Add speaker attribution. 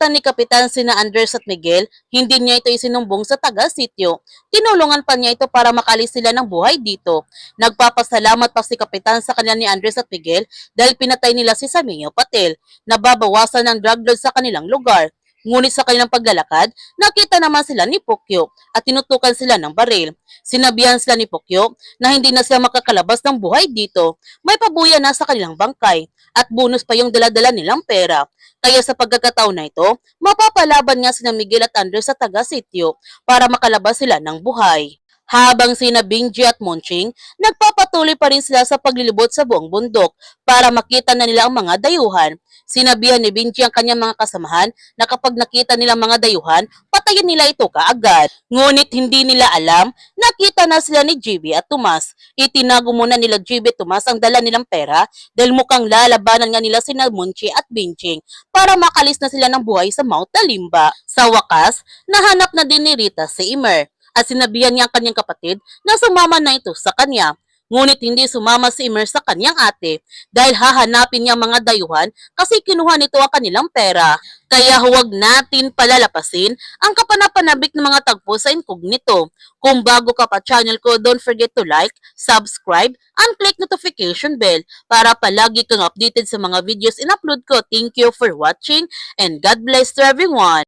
Speaker 1: nakita ni Kapitan sina Andres at Miguel, hindi niya ito isinumbong sa taga-sityo. Tinulungan pa niya ito para makalis sila ng buhay dito. Nagpapasalamat pa si Kapitan sa kanila ni Andres at Miguel dahil pinatay nila si Saminio Patel. Nababawasan ng drug lord sa kanilang lugar. Ngunit sa kanilang paglalakad, nakita naman sila ni Pokyo at tinutukan sila ng baril. Sinabihan sila ni Pokyo na hindi na sila makakalabas ng buhay dito. May pabuya na sa kanilang bangkay at bonus pa yung daladala nilang pera. Kaya sa pagkakataon na ito, mapapalaban nga sina Miguel at Andres sa taga-sityo para makalabas sila ng buhay. Habang sina Binji at Monching, nagpapatuloy pa rin sila sa paglilibot sa buong bundok para makita na nila ang mga dayuhan. Sinabihan ni Binji ang kanyang mga kasamahan na kapag nakita nila mga dayuhan, patayin nila ito kaagad. Ngunit hindi nila alam, nakita na sila ni GB at Tomas. Itinago muna nila GB at Tomas ang dala nilang pera dahil mukhang lalabanan nga nila sina Monchi at Binching para makalis na sila ng buhay sa Mount Talimba. Sa wakas, nahanap na din ni Rita si Imer at sinabihan niya ang kanyang kapatid na sumama na ito sa kanya. Ngunit hindi sumama si Imer sa kanyang ate dahil hahanapin niya mga dayuhan kasi kinuha nito ang kanilang pera. Kaya huwag natin palalapasin ang kapanapanabik ng mga tagpo sa incognito. Kung bago ka pa channel ko, don't forget to like, subscribe, and click notification bell para palagi kang updated sa mga videos in-upload ko. Thank you for watching and God bless to everyone.